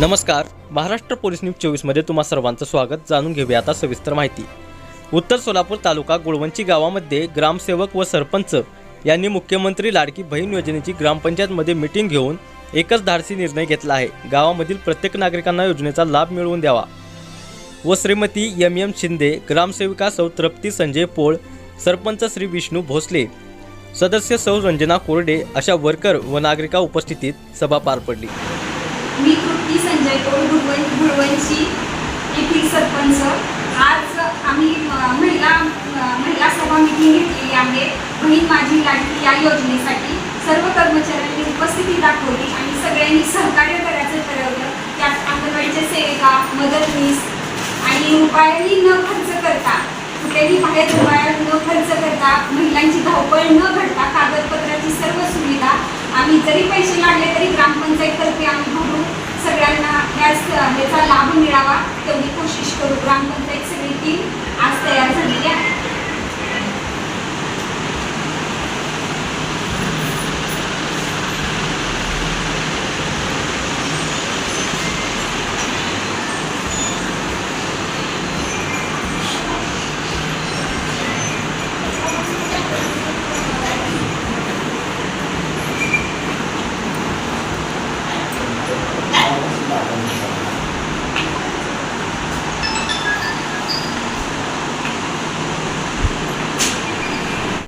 नमस्कार. Maharashtra police news चोवीसमध्ये तुम्हा सर्वांचं स्वागत. जाणून घेऊया आता सविस्तर माहिती. उत्तर सोलापूर तालुका गुळवंची गावामध्ये ग्रामसेवक व सरपंच यांनी मुख्यमंत्री लाडकी बहीण योजनेची ग्रामपंचायतमध्ये मिटिंग घेऊन एकच धाडसी निर्णय घेतला आहे. गावामधील प्रत्येक नागरिकांना योजनेचा लाभ मिळवून द्यावा. व श्रीमती एम एम शिंदे ग्रामसेविका सौ तृप्ती संजय पोळ सरपंच श्री विष्णू भोसले सदस्य सौ रंजना कोरडे अशा वर्कर व नागरिका उपस्थितीत सभा पार पडली. मी तृप्ती संजय कोळ गुळवण गुळवणची येथील सरपंच. आज आम्ही महिला महिला सभा मिटिंग घेतलेली आहे. बहीण माझी लाडकी या योजनेसाठी. सर्व कर्मचाऱ्यांनी उपस्थिती दाखवली आणि सगळ्यांनी सहकार्य करायचं ठरवलं. त्यात अंगणवाडीच्या सेविका मदतनीस आणि रुपयाही न खर्च करता कुठेही बाहेर उपाय न खर्च करता महिलांची धावपळ न घडता लाभ तेवढी कोशिश करू. ग्रामपंचायत सगळी टीम आज तयार झाली आहे